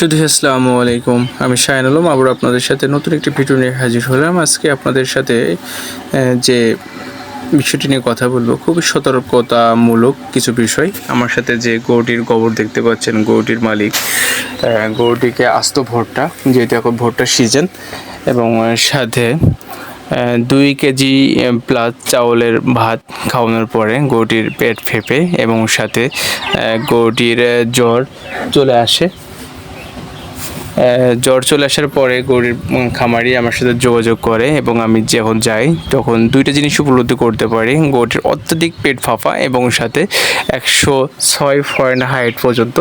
শুধু আসসালামু আলাইকুম। আমি শাহিন আলম, আবার আপনাদের সাথে নতুন একটি ভিডিও নিয়ে হাজির হলাম। আজকে আপনাদের সাথে যে বিষয়টি নিয়ে কথা বলব, খুবই সতর্কতামূলক কিছু বিষয়। আমার সাথে যে গরুটির গোবর দেখতে পাচ্ছেন গরুটির মালিক গরুটিকে আস্ত ভুট্টা যেহেতু এখন ভুট্টার সিজন এবং সাথে দুই কেজি প্লাস চাউলের ভাত খাওয়ানোর পরে গরুটির পেট ফেপে এবং সাথে গরুটির জ্বর চলে আসে। জ্বর চলে আসার পরে গরুর খামারি আমার সাথে যোগাযোগ করে এবং আমি যখন যাই তখন দুইটা জিনিস উপলব্ধি করতে পারি। গরুটির অত্যধিক পেট ফাঁপা এবং সাথে একশো ছয় ফরেন হাইট পর্যন্ত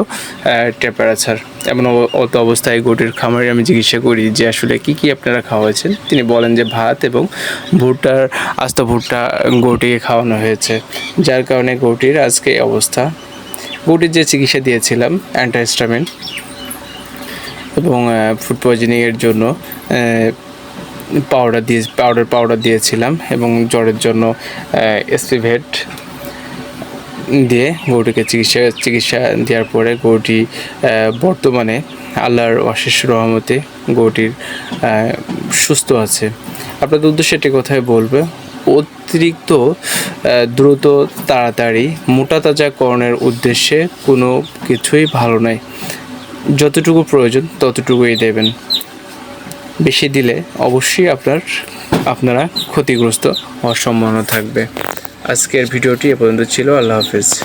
টেম্পারেচার এমন অত অবস্থায় গরুটির খামারি আমি জিজ্ঞাসা করি যে, আসলে কি কি আপনারা খাওয়াচ্ছেন তিনি বলেন যে, ভাত এবং ভুট্টার, আস্ত ভুট্টা গরুটিকে খাওয়ানো হয়েছে। যার কারণে গরুটির আজকে অবস্থা। গরুটির যে চিকিৎসা দিয়েছিলাম অ্যান্টাহিস্টামিন এবং ফুড পয়জনিংয়ের জন্য পাউডার দিয়ে পাউডার পাউডার দিয়েছিলাম এবং জ্বরের জন্য এসপিভেট দিয়ে গরুটিকে চিকিৎসা চিকিৎসা দেওয়ার পরে গরুটি বর্তমানে আল্লাহর অশেষ রহমতে গরুটির সুস্থ আছে। আপনাদের উদ্দেশ্যে একটি কথাই বলবে, অতিরিক্ত দ্রুত তাড়াতাড়ি মোটা তাজাকরণের উদ্দেশ্যে কোনো কিছুই ভালো নয়। যতটুকু প্রয়োজন ততটুকুই দেবেন। বেশি দিলে অবশ্যই আপনার, আপনারা ক্ষতিগ্রস্ত হওয়ার সম্ভাবনা থাকবে। আজকের ভিডিওটি এ পর্যন্ত ছিল। আল্লাহ হাফেজ।